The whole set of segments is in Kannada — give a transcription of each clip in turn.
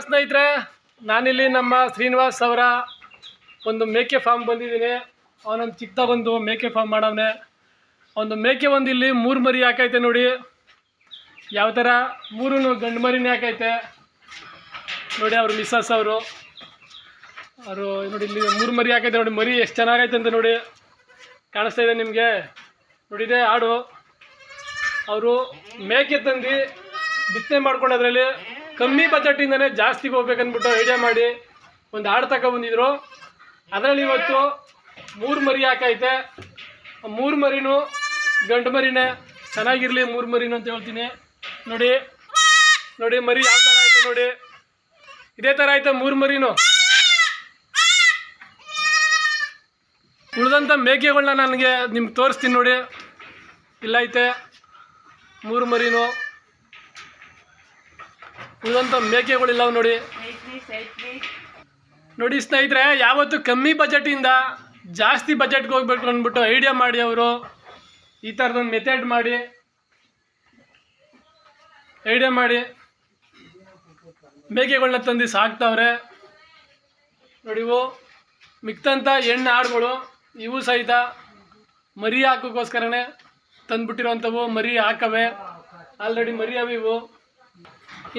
ಸ್ನೇಹಿತರೆ, ನಾನಿಲ್ಲಿ ನಮ್ಮ ಶ್ರೀನಿವಾಸ್ ಅವರ ಒಂದು ಮೇಕೆ ಫಾರ್ಮ್ ಬಂದಿದ್ದೀನಿ. ಅವನೊಂದು ಚಿಕ್ಕದಾಗೊಂದು ಮೇಕೆ ಫಾರ್ಮ್ ಮಾಡವನೆ. ಒಂದು ಮೇಕೆ ಒಂದು ಇಲ್ಲಿ ಮೂರು ಮರಿ ಹಾಕೈತೆ ನೋಡಿ. ಯಾವ ಥರ ಮೂರೂ ಗಂಡು ಮರಿನೇ ಹಾಕೈತೆ ನೋಡಿ ಅವರು ಮಿಸ್ಸಸ್ ಅವರು. ಅವರು ನೋಡಿ ಇಲ್ಲಿ ಮೂರು ಮರಿ ಹಾಕೈತೆ ನೋಡಿ. ಮರಿ ಎಷ್ಟು ಚೆನ್ನಾಗೈತೆ ಅಂತ ನೋಡಿ ಕಾಣಿಸ್ತಾ ಇದೆ ನಿಮಗೆ. ನೋಡಿದೆ ಆಡು. ಅವರು ಮೇಕೆ ತಂದು ಬಿತ್ತನೆ ಮಾಡ್ಕೊಂಡು ಅದರಲ್ಲಿ ಕಮ್ಮಿ ಬಜೆಟಿಂದನೇ ಜಾಸ್ತಿಗೆ ಹೋಗ್ಬೇಕಂದ್ಬಿಟ್ಟು ಐಡಿಯಾ ಮಾಡಿ ಒಂದು ಆಡು ತಗೊಬಂದಿದ್ರು. ಅದರಲ್ಲಿ ಇವತ್ತು ಮೂರು ಮರಿ ಹಾಕೈತೆ. ಮೂರು ಮರಿನೂ ಗಂಡು ಮರಿನೇ. ಚೆನ್ನಾಗಿರಲಿ ಮೂರು ಮರಿನೂ ಅಂತ ಹೇಳ್ತೀನಿ. ನೋಡಿ ನೋಡಿ ಮರಿ ಯಾವ ಥರ ಐತೆ ನೋಡಿ. ಇದೇ ಥರ ಐತೆ ಮೂರು ಮರಿನೂ. ಉಳಿದಂಥ ಮೇಕೆಗಳನ್ನ ನನಗೆ ನಿಮ್ಗೆ ತೋರಿಸ್ತೀನಿ ನೋಡಿ. ಇಲ್ಲೈತೆ ಮೂರು ಮರಿನೂ. ಉಳಿದಂಥ ಮೇಕೆಗಳಿಲ್ಲ ನೋಡಿ. ನೋಡಿ ಸ್ನೇಹಿತರೆ, ಯಾವತ್ತು ಕಮ್ಮಿ ಬಜೆಟಿಂದ ಜಾಸ್ತಿ ಬಜೆಟ್ಗೆ ಹೋಗ್ಬೇಕು ಅಂದ್ಬಿಟ್ಟು ಐಡಿಯಾ ಮಾಡಿ ಅವರು. ಈ ಥರದೊಂದು ಮೆಥಡ್ ಮಾಡಿ. ಐಡಿಯಾ ಮಾಡಿ. ಮೇಕೆಗಳನ್ನ ತಂದು ಸಾಕ್ತಾವ್ರೆ. ನೋಡಿ ಇವು ಮಿಕ್ತಂಥ ಹೆಣ್ಣು ಆಡುಗಳು. ಇವು ಸಹಿತ ಮರಿ ಹಾಕೋಕ್ಕೋಸ್ಕರನೇ ತಂದುಬಿಟ್ಟಿರೋವಂಥವು ಮರಿ ಹಾಕವೆ. ಆಲ್ರೆಡಿ ಮರಿ ಅವು ಇವು.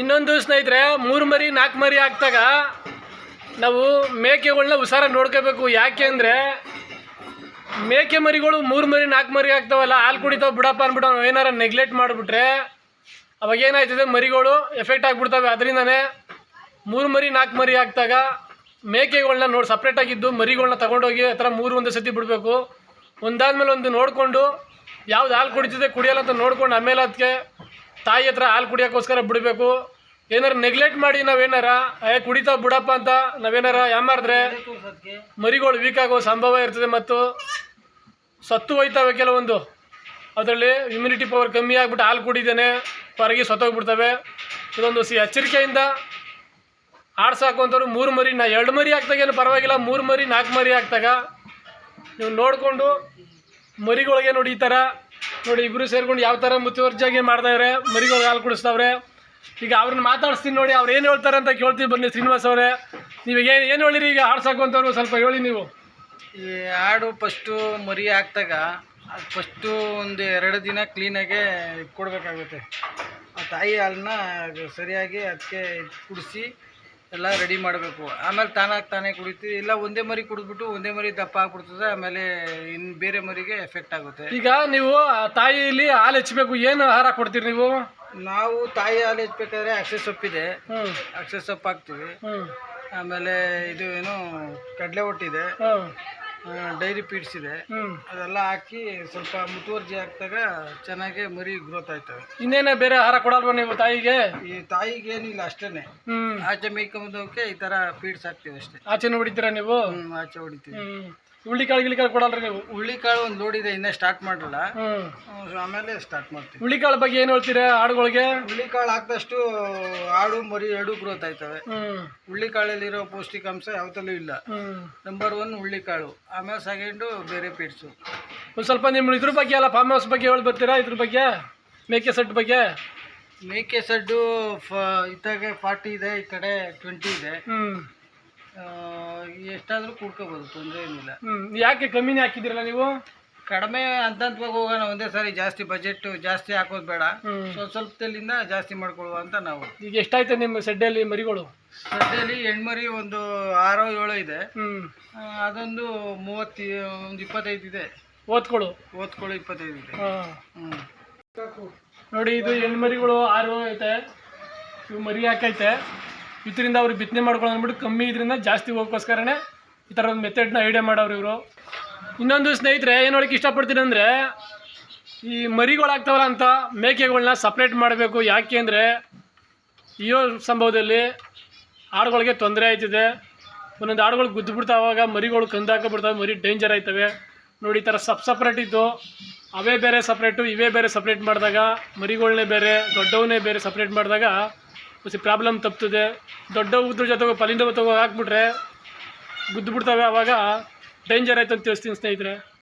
ಇನ್ನೊಂದು ಸ್ನೇಹಿತರೆ, ಮೂರು ಮರಿ, ನಾಲ್ಕು ಮರಿ ಹಾಕ್ದಾಗ ನಾವು ಮೇಕೆಗಳನ್ನ ಹುಷಾರ ನೋಡ್ಕೋಬೇಕು. ಯಾಕೆ ಅಂದರೆ ಮೇಕೆ ಮರಿಗಳು ಮೂರು ಮರಿ, ನಾಲ್ಕು ಮರಿ ಆಗ್ತಾವಲ್ಲ, ಹಾಲು ಕುಡಿತಾವೆ ಬಿಡಪ್ಪ ಅಂದ್ಬಿಟ್ಟು ನಾವು ಏನಾರ ನೆಗ್ಲೆಕ್ಟ್ ಮಾಡಿಬಿಟ್ರೆ ಅವಾಗ ಏನಾಯ್ತದೆ? ಮರಿಗಳು ಎಫೆಕ್ಟ್ ಆಗಿಬಿಡ್ತವೆ. ಅದರಿಂದನೇ ಮೂರು ಮರಿ, ನಾಲ್ಕು ಮರಿ ಹಾಕ್ದಾಗ ಮೇಕೆಗಳನ್ನ ನೋಡಿ ಸಪ್ರೇಟಾಗಿದ್ದು ಮರಿಗಳನ್ನ ತಗೊಂಡೋಗಿ ಆ ಥರ ಮೂರು, ಒಂದು ಸತಿ ಬಿಡಬೇಕು. ಒಂದಾದ್ಮೇಲೆ ಒಂದು ನೋಡಿಕೊಂಡು ಯಾವ್ದು ಹಾಲು ಕುಡಿತಿದೆ ಕುಡಿಯಲ್ಲ ಅಂತ ನೋಡ್ಕೊಂಡು ಆಮೇಲೆ ಅದಕ್ಕೆ ತಾಯಿ ಹತ್ರ ಹಾಲು ಕುಡಿಯೋಕ್ಕೋಸ್ಕರ ಬಿಡಬೇಕು. ಏನಾರು ನೆಗ್ಲೆಕ್ಟ್ ಮಾಡಿ ನಾವೇನಾರ, ಏ ಕುಡಿತಾ ಬಿಡಪ್ಪ ಅಂತ ನಾವೇನಾರ ಯಾಮಾರಿದ್ರೆ ಮರಿಗಳು ವೀಕ್ ಆಗೋ ಸಂಭವ ಇರ್ತದೆ ಮತ್ತು ಸತ್ತು ಹೋಯ್ತಾವೆ ಕೆಲವೊಂದು. ಅದರಲ್ಲಿ ಇಮ್ಯುನಿಟಿ ಪವರ್ ಕಮ್ಮಿ ಆಗಿಬಿಟ್ಟು ಹಾಲು ಕುಡಿದೇನೆ ಹೊರಗೆ ಸತ್ತೋಗ್ಬಿಡ್ತವೆ. ಇದೊಂದು ಸಿ ಎಚ್ಚರಿಕೆಯಿಂದ ಆಡ್ಸಾಕೊಂತವ್ರು ಮೂರು ಮರಿ, ನಾ ಎರಡು ಮರಿ ಹಾಕ್ದಾಗೇನು ಪರವಾಗಿಲ್ಲ, ಮೂರು ಮರಿ, ನಾಲ್ಕು ಮರಿ ಹಾಕ್ದಾಗ ನೀವು ನೋಡಿಕೊಂಡು ಮರಿಗಳಿಗೆ ನೋಡಿ ಈ ಥರ ನೋಡಿ ಇಬ್ಬರು ಸೇರ್ಕೊಂಡು ಯಾವ ಥರ ಮುತುವರ್ಜಿಯಾಗಿ ಮಾಡ್ತಾವ್ರೆ ಮರಿಗಳು ಹಾಲು ಕುಡಿಸ್ತಾವ್ರೆ. ಈಗ ಅವ್ರನ್ನ ಮಾತಾಡಿಸ್ತೀನಿ ನೋಡಿ, ಅವ್ರು ಏನು ಹೇಳ್ತಾರೆ ಅಂತ ಕೇಳ್ತೀವಿ ಬನ್ನಿ ಶ್ರೀನಿವಾಸ್ ಅವರೇ. ನೀವು ಏನು ಏನು ಹೇಳಿರಿ, ಈಗ ಆಡ್ಸಾಕೊಂತವ್ರು ಸ್ವಲ್ಪ ಹೇಳಿ ನೀವು. ಈ ಹಾಡು ಫಸ್ಟು ಮರಿ ಹಾಕ್ದಾಗ, ಅದು ಫಸ್ಟು ಒಂದು ಎರಡು ದಿನ ಕ್ಲೀನಾಗೆ ಕೊಡಬೇಕಾಗುತ್ತೆ. ಆ ತಾಯಿ ಹಾಲನ್ನ ಸರಿಯಾಗಿ ಅದಕ್ಕೆ ಕುಡಿಸಿ ಎಲ್ಲ ರೆಡಿ ಮಾಡಬೇಕು. ಆಮೇಲೆ ತಾನಾಗಿ ತಾನೇ ಕುಡಿತೀವಿ. ಇಲ್ಲ ಒಂದೇ ಮರಿ ಕುಡಿದ್ಬಿಟ್ಟು ಒಂದೇ ಮರಿ ದಪ್ಪ ಆಗ್ಬಿಡ್ತದೆ. ಆಮೇಲೆ ಇನ್ನು ಬೇರೆ ಮರಿಗೆ ಎಫೆಕ್ಟ್ ಆಗುತ್ತೆ. ಈಗ ನೀವು ಆ ತಾಯಿಲಿ ಹಾಲು ಹೆಚ್ಚಬೇಕು ಏನು ಆಹಾರ ಕೊಡ್ತೀರಿ ನೀವು? ನಾವು ತಾಯಿ ಹಾಲು ಹೆಚ್ಚಬೇಕಾದ್ರೆ ಅಕ್ಷೆ ಸೊಪ್ಪಿದೆ ಹ್ಮ್. ಅಕ್ಷೆ ಸೊಪ್ಪು ಹಾಕ್ತೀವಿ. ಆಮೇಲೆ ಇದು ಏನು ಕಡಲೆ ಒಟ್ಟಿದೆ. ಡೈರಿ ಪೀಡ್ಸ್ ಇದೆ. ಅದೆಲ್ಲ ಹಾಕಿ ಸ್ವಲ್ಪ ಮುತುವರ್ಜಿ ಹಾಕಿದಾಗ ಚೆನ್ನಾಗಿ ಮರಿ ಗ್ರೋತ್ ಆಯ್ತವೆ ಇನ್ನೇನೇ ಬೇರೆ ಆಹಾರ ಕೊಡಲ್ವಾ ನೀವು ತಾಯಿಗೆ? ಈ ತಾಯಿಗೆ ಏನಿಲ್ಲ ಅಷ್ಟೇನೆ. ಆಚೆ ಮೇಯ್ಕೊಂಬುದಕ್ಕೆ ಈ ತರ ಪೀಡ್ಸ್ ಹಾಕ್ತೀವಿ ಅಷ್ಟೇ. ಆಚೆ ಹೊಡಿತೀರಾ ನೀವು? ಆಚೆ ಹೊಡಿತೀವಿ. ಹುಳ್ಳಿಕಾಳು ಗಿಳಿಕಾಳು ಕೊಡಲ್ರಿ ನೀವು? ಹುಳ್ಳಿಕಾಳು ಒಂದು ಲೋಡ್ ಇದೆ ಇನ್ನೂ ಸ್ಟಾರ್ಟ್ ಮಾಡಲ್ಲ ಹ್ಮ್, ಆಮೇಲೆ ಸ್ಟಾರ್ಟ್ ಮಾಡ್ತೀವಿ. ಹುಳ್ಳಿಕಾಳು ಬಗ್ಗೆ ಏನು ಹೇಳ್ತೀರಾ ಆಡುಗಳಿಗೆ? ಹುಳ್ಳಿಕಾಳು ಹಾಕಿದಷ್ಟು ಆಡು ಮರಿ ಎರಡು ಗ್ರೋತ್ ಆಯ್ತವೆ. ಹ್ಞೂ ಹುಳ್ಳಿಕಾಳಲ್ಲಿರೋ ಪೌಷ್ಟಿಕಾಂಶ ಯಾವತ್ತಲ್ಲೂ ಇಲ್ಲ. ನಂಬರ್ ಒನ್ ಹುಳ್ಳಿಕಾಳು ಆಮೇಲೆ ಸೆಕೆಂಡು ಬೇರೆ ಪೀಡ್ಸು ಒಂದು ಸ್ವಲ್ಪ ನಿಮ್ಮ ಇದ್ರ ಬಗ್ಗೆ ಅಲ್ಲ ಫಾರ್ಮ್ ಹೌಸ್ ಬಗ್ಗೆ ಹೇಳಿ ಬರ್ತೀರಾ ಇದ್ರ ಬಗ್ಗೆ? ಮೇಕೆ ಸೆಟ್ ಬಗ್ಗೆ? ಮೇಕೆ ಸಡ್ಡು ಫ ಇತ್ತಾಗೆ ಫಾರ್ಟಿ ಇದೆ ಈ ಕಡೆ ಟ್ವೆಂಟಿ ಇದೆ. ಹ್ಞೂ ಎಷ್ಟಾದರೂ ಕುಡ್ಕೋಬೋದು ತೊಂದರೆ ಏನಿಲ್ಲ. ಹ್ಮ್ ಯಾಕೆ ಕಮ್ಮಿನೇ ಹಾಕಿದಿರಲ್ಲ ನೀವು? ಕಡಿಮೆ ಅಂತಂತ ಹೋಗೋಣ ಒಂದೇ ಸಾರಿ ಜಾಸ್ತಿ ಬಜೆಟ್ ಜಾಸ್ತಿ ಹಾಕೋದು ಬೇಡ. ಸ್ವಲ್ಪ ಸ್ವಲ್ಪ ಸ್ವಲ್ಪದಲ್ಲಿಂದ ಜಾಸ್ತಿ ಮಾಡ್ಕೊಳ್ಳುವ ಅಂತ ನಾವು. ಈಗ ಎಷ್ಟಾಯ್ತು ನಿಮ್ಮ ಸೆಡ್ಡಲ್ಲಿ ಮರಿಗಳು? ಸದ್ಯದಲ್ಲಿ ಹೆಣ್ಮರಿ ಒಂದು ಆರೋ ಏಳು ಇದೆ. ಆ, ಅದೊಂದು ಮೂವತ್ತು ಒಂದು ಇಪ್ಪತ್ತೈದು ಇದೆ. ಓದ್ಕೊಳು ಓದ್ಕೊಳು ಇಪ್ಪತ್ತೈದು ಇದೆ. ಹಾ. ಹ್ಞೂ ನೋಡಿ ಇದು ಹೆಣ್ಮರಿಗಳು ಆರು ಐತೆ. ಇವು ಮರಿ ಹಾಕೈತೆ. ಇದರಿಂದ ಅವ್ರು ಬಿತ್ತನೆ ಮಾಡ್ಕೊಳ್ಳೋ ಅಂದ್ಬಿಟ್ಟು ಕಮ್ಮಿ ಇದರಿಂದ ಜಾಸ್ತಿ ಹೋಗೋಕ್ಕೋಸ್ಕರನೇ ಈ ಥರ ಒಂದು ಮೆಥಡ್ನ ಐಡಿಯಾ ಮಾಡೋರು ಇವರು. ಇನ್ನೊಂದು ಸ್ನೇಹಿತರೆ, ಏನು ಹೇಳಕ್ಕೆ ಇಷ್ಟಪಡ್ತೀನಿ ಅಂದರೆ, ಈ ಮರಿಗಳಾಗ್ತಾವಲ್ಲ ಅಂತ ಮೇಕೆಗಳನ್ನ ಸಪ್ರೇಟ್ ಮಾಡಬೇಕು. ಯಾಕೆ ಅಂದರೆ ಈ ಸಂಭವದಲ್ಲಿ ಆಡುಗಳಿಗೆ ತೊಂದರೆ ಆಯ್ತಿದೆ. ಒಂದೊಂದು ಆಡುಗಳು ಗುದ್ದು ಅವಾಗ ಮರಿಗಳು ಕಂದಾಕಬಿಡ್ತಾವೆ, ಮರಿ ಡೇಂಜರ್ ಆಯ್ತವೆ. ನೋಡಿ, ಈ ಥರ ಸಪ್ ಸಪ್ರೇಟ್ ಇತ್ತು ಅವೇ ಬೇರೆ ಸಪ್ರೇಟು ಇವೇ ಬೇರೆ ಸಪ್ರೇಟ್ ಮಾಡಿದಾಗ ಮರಿಗಳನ್ನೇ ಬೇರೆ, ದೊಡ್ಡವನ್ನೇ ಬೇರೆ ಸಪ್ರೇಟ್ ಮಾಡಿದಾಗ ಸ್ವಲ್ಪ ಪ್ರಾಬ್ಲಮ್ ತಪ್ತದೆ. ದೊಡ್ಡ ಉದ್ರ ಜೊತೆಗೆ ಪಲಿಂದ ತಗೋ ಹಾಕ್ಬಿಟ್ರೆ ಗುದ್ದು ಬಿಡ್ತವೆ ಆವಾಗ ಡೇಂಜರ್ ಆಯ್ತು ಅಂತ ತಿಳಿಸ್ತೀನಿ ಸ್ನೇಹಿತರೆ.